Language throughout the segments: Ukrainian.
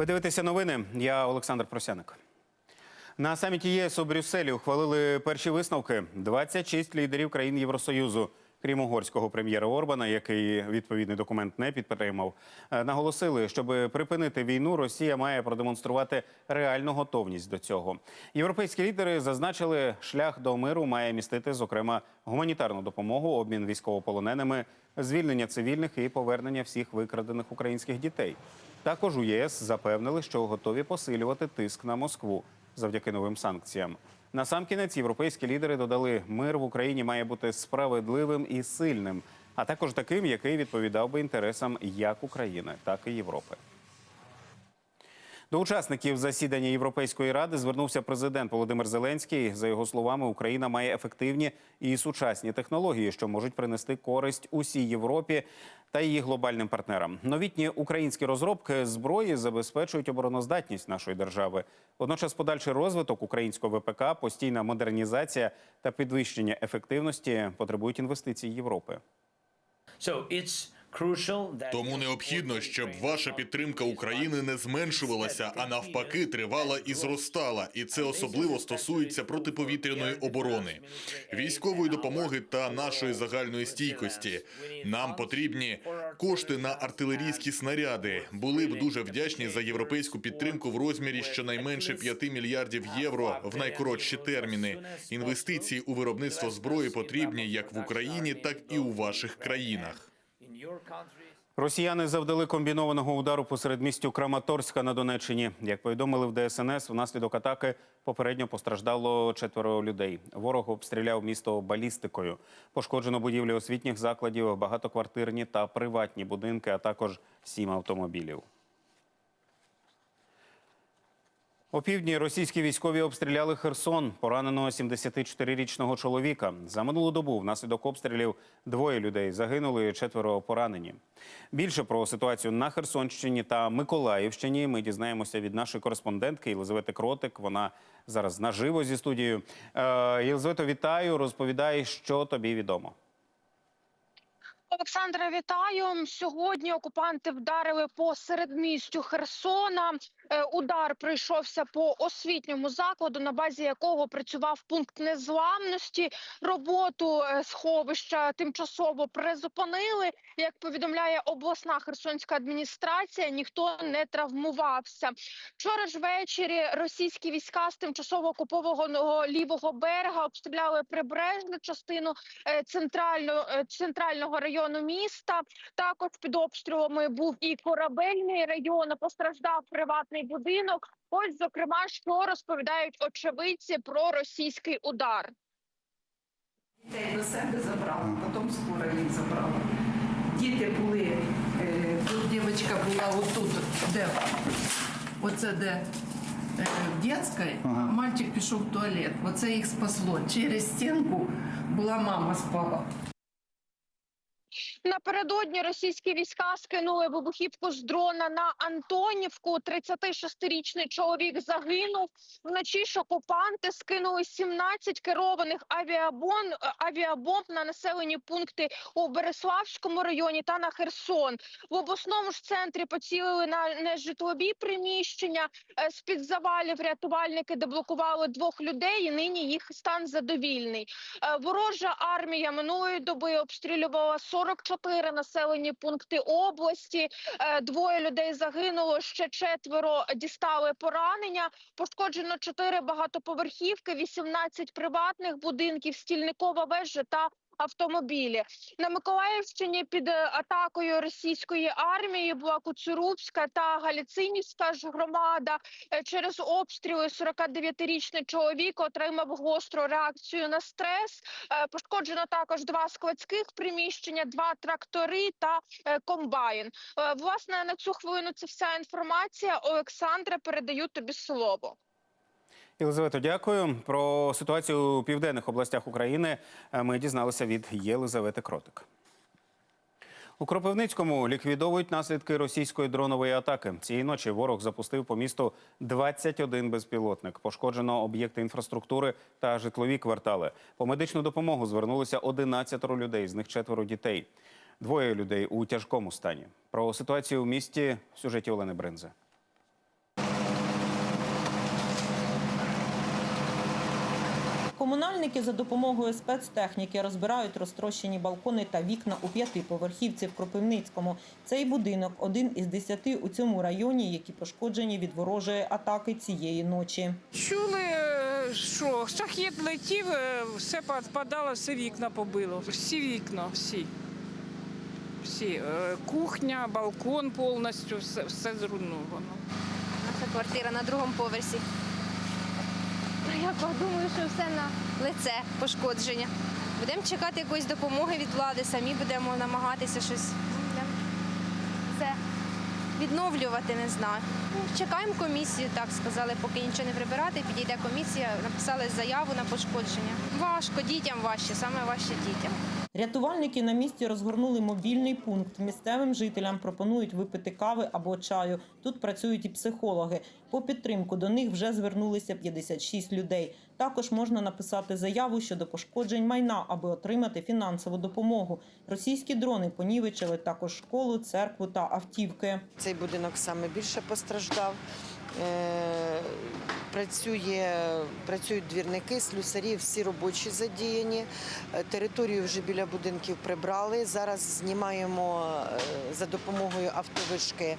Ви дивитеся новини. Я Олександр Просяник. На саміті ЄС у Брюсселі ухвалили перші висновки. 26 лідерів країн Євросоюзу, крім угорського прем'єра Орбана, який відповідний документ не підтримав, е, наголосили, щоб припинити війну, Росія має продемонструвати реальну готовність до цього. Європейські лідери зазначили, шлях до миру має містити, зокрема, гуманітарну допомогу, обмін військовополоненими, звільнення цивільних і повернення всіх викрадених українських дітей. Також у ЄС запевнили, що готові посилювати тиск на Москву завдяки новим санкціям. Насамкінець європейські лідери додали, мир в Україні має бути справедливим і сильним, а також таким, який відповідав би інтересам як України, так і Європи. До учасників засідання Європейської ради звернувся президент Володимир Зеленський. За його словами, Україна має ефективні і сучасні технології, що можуть принести користь усій Європі та її глобальним партнерам. Новітні українські розробки зброї забезпечують обороноздатність нашої держави. Водночас, подальший розвиток українського ВПК, постійна модернізація та підвищення ефективності потребують інвестицій Європи. So it's Тому необхідно, щоб ваша підтримка України не зменшувалася, а навпаки, тривала і зростала. І це особливо стосується протиповітряної оборони, військової допомоги та нашої загальної стійкості. Нам потрібні кошти на артилерійські снаряди. Були б дуже вдячні за європейську підтримку в розмірі щонайменше 5 мільярдів євро в найкоротші терміни. Інвестиції у виробництво зброї потрібні як в Україні, так і у ваших країнах. Росіяни завдали комбінованого удару посеред містю Краматорська на Донеччині. Як повідомили в ДСНС, внаслідок атаки попередньо постраждало четверо людей. Ворог обстріляв місто балістикою. Пошкоджено будівлі освітніх закладів, багатоквартирні та приватні будинки, а також сім автомобілів. Опівдні російські військові обстріляли Херсон, пораненого 74-річного чоловіка. За минулу добу внаслідок обстрілів двоє людей загинули, четверо поранені. Більше про ситуацію на Херсонщині та Миколаївщині ми дізнаємося від нашої кореспондентки Єлизавети Кротик. Вона зараз наживо зі студією. Е, Єлизавето, вітаю. Розповідай, що тобі відомо. Олександре, вітаю. Сьогодні окупанти вдарили по середмістю Херсона. Е, Удар прийшовся по освітньому закладу, на базі якого працював пункт незламності. Роботу е, сховища тимчасово призупинили. Як повідомляє обласна херсонська адміністрація, ніхто не травмувався. Вчора ж ввечері російські війська з тимчасово окупованого лівого берега обстріляли прибережну частину е, центрально, е, центрального району міста. Також під обстрілами був і корабельний район. Постраждав приватний будинок. Ось, зокрема, що розповідають очевидці про російський удар. Дітей до себе забрала, потім скоро їх забрала. Діти були, е, тут дівчинка була отут, де оце де е, в дитячій, а мальчик пішов в туалет. Оце їх спасло. Через стінку була мама спала. Напередодні російські війська скинули вибухівку з дрона на Антонівку. 36-річний чоловік загинув. Вночі ж окупанти скинули 17 керованих авіабон, авіабомб на населені пункти у Береславському районі та на Херсон. В обласному ж центрі поцілили на нежитлові приміщення. Е, З-під завалів рятувальники деблокували двох людей. і Нині їх стан задовільний. Е, Ворожа армія минулої доби обстрілювала 44 населені пункти області. Е, Двоє людей загинуло, ще четверо дістали поранення. Пошкоджено чотири багатоповерхівки, 18 приватних будинків, стільникова вежа та автомобілі. На Миколаївщині під е, атакою російської армії була Куцурубська та Галіцинівська ж громада. Е, Через обстріли 49-річний чоловік отримав гостру реакцію на стрес. Е, Пошкоджено також два складських приміщення, два трактори та комбайн. Власне, на цю хвилину це вся інформація. Олександре, передаю тобі слово. Єлизавето, дякую. Про ситуацію у південних областях України е, ми дізналися від Єлизавети Кротик. У Кропивницькому ліквідовують наслідки російської дронової атаки. Цієї ночі ворог запустив по місту 21 безпілотник. Пошкоджено об'єкти інфраструктури та житлові квартали. По медичну допомогу звернулися 11 людей, з них четверо дітей. Двоє людей у тяжкому стані. Про ситуацію в місті в сюжеті Олени Бринзе. Комунальники за допомогою спецтехніки розбирають розтрощені балкони та вікна у п'ятиповерхівці в Кропивницькому. Цей будинок один із десяти у цьому районі, які пошкоджені від ворожої атаки цієї ночі. Чули, е, що шахет летів, е, все падало, все вікна побило. Всі вікна, всі. Всі. Е, Кухня, балкон повністю, все, все зруйновано. Наша квартира на другому поверсі. Я думаю, що все на лице пошкодження. Будемо чекати якоїсь допомоги від влади, самі будемо намагатися щось це відновлювати, не знаю. Ну, чекаємо комісію, так сказали, поки нічого не прибирати, підійде комісія, написали заяву на пошкодження. Важко, дітям важче, саме важче дітям. Рятувальники на місці розгорнули мобільний пункт. Місцевим жителям пропонують випити кави або чаю. Тут працюють і психологи. По підтримку до них вже звернулися 56 людей. Також можна написати заяву щодо пошкоджень майна, аби отримати фінансову допомогу. Російські дрони понівечили також школу, церкву та автівки. Цей будинок саме більше постраждав. Е, Працює, працюють двірники, слюсарі, всі робочі задіяні. Е, Територію вже біля будинків прибрали. Зараз знімаємо е, за допомогою автовишки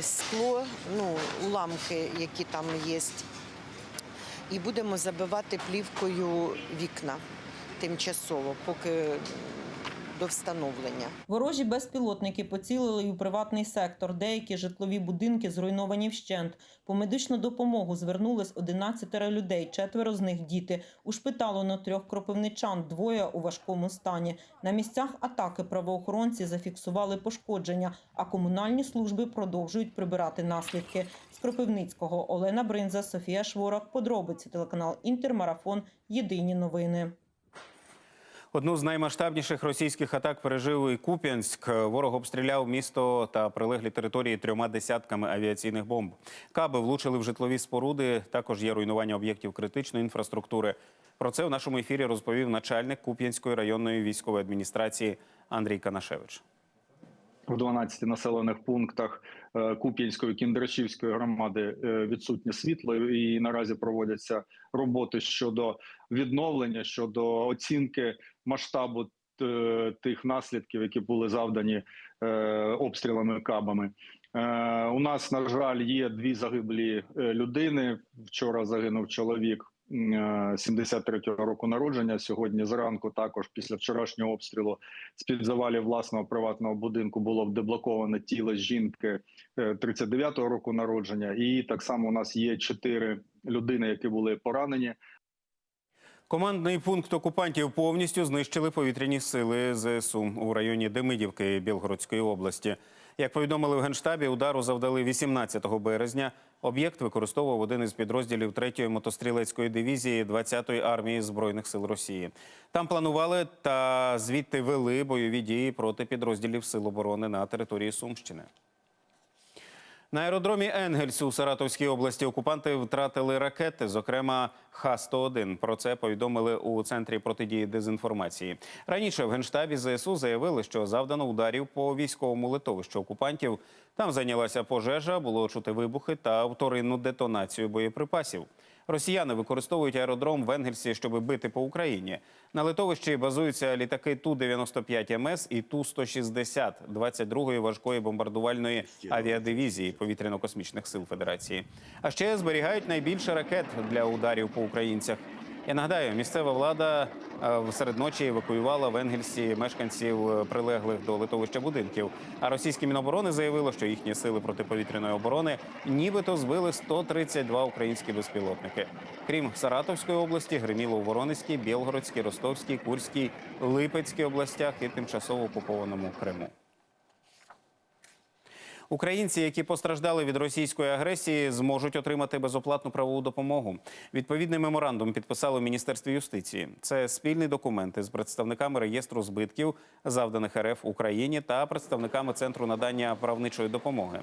скло, ну, уламки, які там є. І будемо забивати плівкою вікна тимчасово, поки до встановлення. Ворожі безпілотники поцілили й у приватний сектор. Деякі житлові будинки зруйновані вщент. По медичну допомогу звернулись 11 людей, четверо з них діти. Ушпиталено трьох кропивничан, двоє у важкому стані. На місцях атаки правоохоронці зафіксували пошкодження, а комунальні служби продовжують прибирати наслідки. З Кропивницького Олена Бринза, Софія Шворак. Подробиці телеканал Інтермарафон. Єдині новини. Одну з наймасштабніших російських атак пережив і Куп'янськ. Ворог обстріляв місто та прилеглі території трьома десятками авіаційних бомб. Каби влучили в житлові споруди. Також є руйнування об'єктів критичної інфраструктури. Про це в нашому ефірі розповів начальник Куп'янської районної військової адміністрації Андрій Канашевич. в 12 населених пунктах Куп'янської Кіндрашівської громади е, відсутнє світло, і наразі проводяться роботи щодо відновлення, щодо оцінки масштабу е, тих наслідків, які були завдані е, обстрілами кабами. Е, У нас на жаль є дві загиблі е, людини. Вчора загинув чоловік. М, е, 73-го року народження сьогодні зранку, також після вчорашнього обстрілу з під завалів власного приватного будинку було деблоковане тіло жінки е, 39-го року народження. І так само у нас є чотири людини, які були поранені. Командний пункт окупантів повністю знищили повітряні сили ЗСУ у районі Демидівки Білгородської області. Як повідомили в Генштабі, удару завдали 18 березня. Об'єкт використовував один із підрозділів 3-ї мотострілецької дивізії 20-ї армії Збройних сил Росії. Там планували та звідти вели бойові дії проти підрозділів Сил оборони на території Сумщини. На аеродромі Енгельс у Саратовській області окупанти втратили ракети, зокрема Х-101. Про це повідомили у центрі протидії дезінформації. Раніше в генштабі ЗСУ заявили, що завдано ударів по військовому литовищу окупантів. Там зайнялася пожежа, було чути вибухи та вторинну детонацію боєприпасів. Росіяни використовують аеродром в Енгельсі, щоб бити по Україні. На литовищі базуються літаки Ту-95 МС і Ту-160 22-ї важкої бомбардувальної авіадивізії повітряно-космічних сил Федерації. А ще зберігають найбільше ракет для ударів по українцях. Я нагадаю, місцева влада е, серед ночі евакуювала в Енгельсі мешканців е, прилеглих до литовища будинків. А російське міноборони заявило, що їхні сили протиповітряної оборони нібито збили 132 українські безпілотники. Крім Саратовської області, гриміло у Воронезькій, Білгородській, Ростовській, Курській, Липецькій областях і тимчасово окупованому Криму. Українці, які постраждали від російської агресії, зможуть отримати безоплатну правову допомогу. Відповідний меморандум підписали в міністерстві юстиції. Це спільний документ із представниками реєстру збитків, завданих РФ Україні та представниками центру надання правничої допомоги.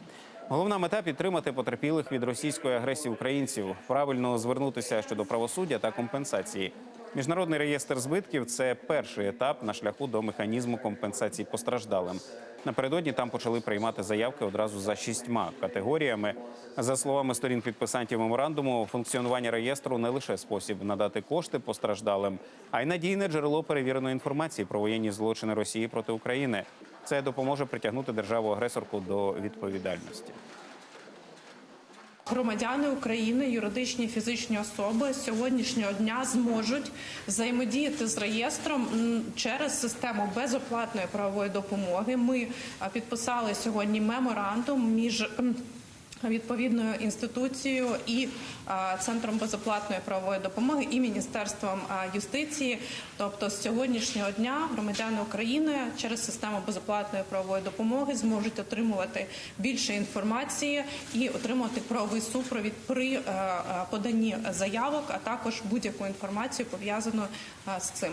Головна мета підтримати потерпілих від російської агресії українців, правильно звернутися щодо правосуддя та компенсації. Міжнародний реєстр збитків це перший етап на шляху до механізму компенсації постраждалим. Напередодні там почали приймати заявки одразу за шістьма категоріями. За словами сторін підписантів меморандуму, функціонування реєстру не лише спосіб надати кошти постраждалим, а й надійне джерело перевіреної інформації про воєнні злочини Росії проти України. Це допоможе притягнути державу-агресорку до відповідальності. Громадяни України, юридичні фізичні особи з сьогоднішнього дня зможуть взаємодіяти з реєстром через систему безоплатної правової допомоги. Ми підписали сьогодні меморандум між відповідною інституцією і центром безоплатної правової допомоги і міністерством юстиції. Тобто, з сьогоднішнього дня громадяни України через систему безоплатної правової допомоги зможуть отримувати більше інформації і отримувати правовий супровід при поданні заявок, а також будь-яку інформацію пов'язану з цим.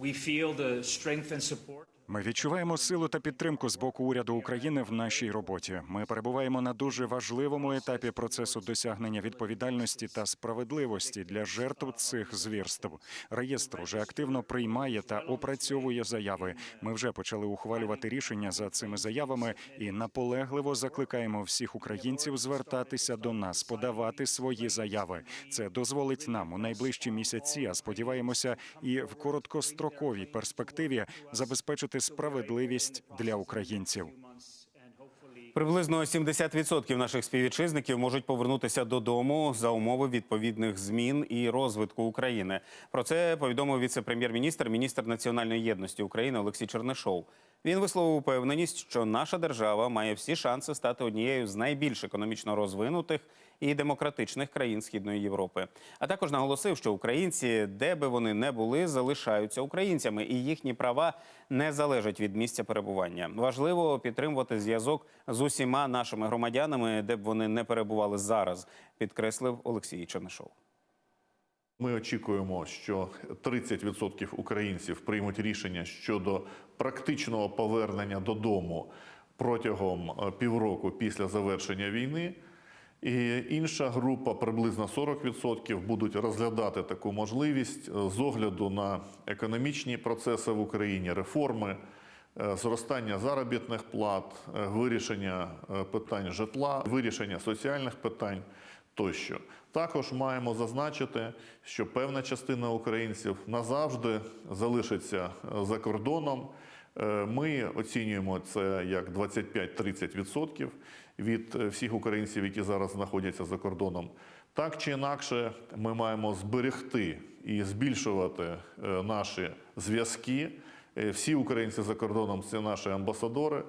We feel the strength and support. Ми відчуваємо силу та підтримку з боку уряду України в нашій роботі. Ми перебуваємо на дуже важливому етапі процесу досягнення відповідальності та справедливості для жертв цих звірств. Реєстр уже активно приймає та опрацьовує заяви. Ми вже почали ухвалювати рішення за цими заявами і наполегливо закликаємо всіх українців звертатися до нас, подавати свої заяви. Це дозволить нам у найближчі місяці, а сподіваємося, і в короткостроковій перспективі забезпечити справедливість для українців. Приблизно 70% наших співвітчизників можуть повернутися додому за умови відповідних змін і розвитку України. Про це повідомив віце-прем'єр-міністр, міністр національної єдності України Олексій Чернишов. Він висловив упевненість, що наша держава має всі шанси стати однією з найбільш економічно розвинутих і демократичних країн Східної Європи. А також наголосив, що українці, де би вони не були, залишаються українцями, і їхні права не залежать від місця перебування. Важливо підтримувати зв'язок з усіма нашими громадянами, де б вони не перебували зараз, підкреслив Олексій Чернишов. Ми очікуємо, що 30% українців приймуть рішення щодо практичного повернення додому протягом е, півроку після завершення війни. І інша група, приблизно 40%, будуть розглядати таку можливість е, з огляду на економічні процеси в Україні, реформи, е, зростання заробітних плат, вирішення питань житла, вирішення соціальних питань тощо. Також маємо зазначити, що певна частина українців назавжди залишиться е, за кордоном. Е, Ми оцінюємо це як 25-30% від е, всіх українців, які зараз знаходяться за кордоном. Так чи інакше, ми маємо зберегти і збільшувати наші зв'язки. Всі українці за кордоном це наші амбасадори.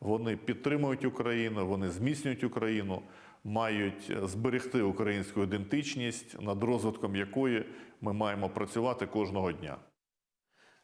Вони підтримують Україну, вони зміцнюють Україну, мають зберегти українську ідентичність, над розвитком якої ми маємо працювати кожного дня.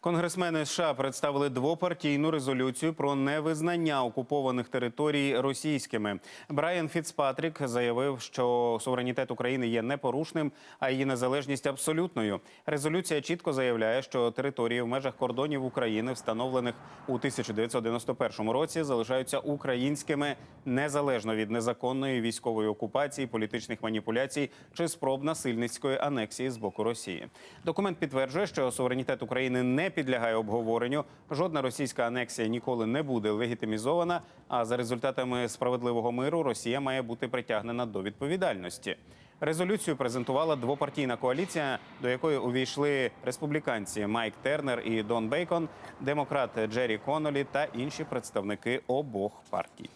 Конгресмени США представили двопартійну резолюцію про невизнання окупованих територій російськими. Брайан Фіцпатрік заявив, що суверенітет України є непорушним, а її незалежність абсолютною. Резолюція чітко заявляє, що території в межах кордонів України, встановлених у 1991 році, залишаються українськими незалежно від незаконної військової окупації, політичних маніпуляцій чи спроб насильницької анексії з боку Росії. Документ підтверджує, що суверенітет України не підлягає обговоренню. Жодна російська анексія ніколи не буде легітимізована. А за результатами справедливого миру Росія має бути притягнена до відповідальності. Резолюцію презентувала двопартійна коаліція, до якої увійшли республіканці Майк Тернер і Дон Бейкон, демократ Джері Конолі та інші представники обох партій.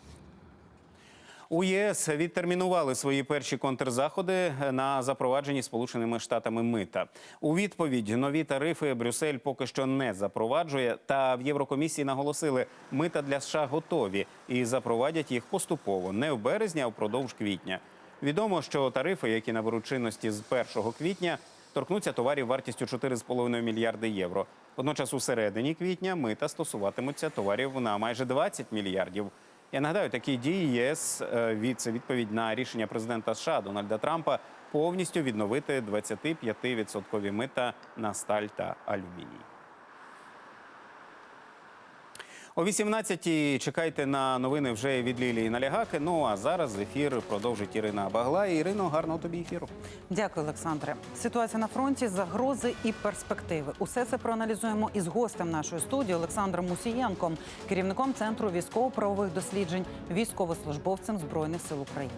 У ЄС відтермінували свої перші контрзаходи на запровадженні Сполученими Штатами мита. У відповідь нові тарифи Брюссель поки що не запроваджує. Та в Єврокомісії наголосили, мита для США готові і запровадять їх поступово не в березні, а впродовж квітня. Відомо, що тарифи, які наберуть чинності з 1 квітня, торкнуться товарів вартістю 4,5 мільярди євро. Водночас у середині квітня мита стосуватимуться товарів на майже 20 мільярдів. Я нагадаю, такі дії ЄС е, від це відповідь на рішення президента США Дональда Трампа повністю відновити 25% мита на сталь та алюміній. О 18-й чекайте на новини вже від Лілії Налягаки. Ну а зараз ефір продовжить Ірина Багла. Ірино, гарного тобі ефіру. Дякую, Олександре. Ситуація на фронті, загрози і перспективи. Усе це проаналізуємо із гостем нашої студії Олександром Мусієнком, керівником центру військово-правових досліджень, військовослужбовцем збройних сил України.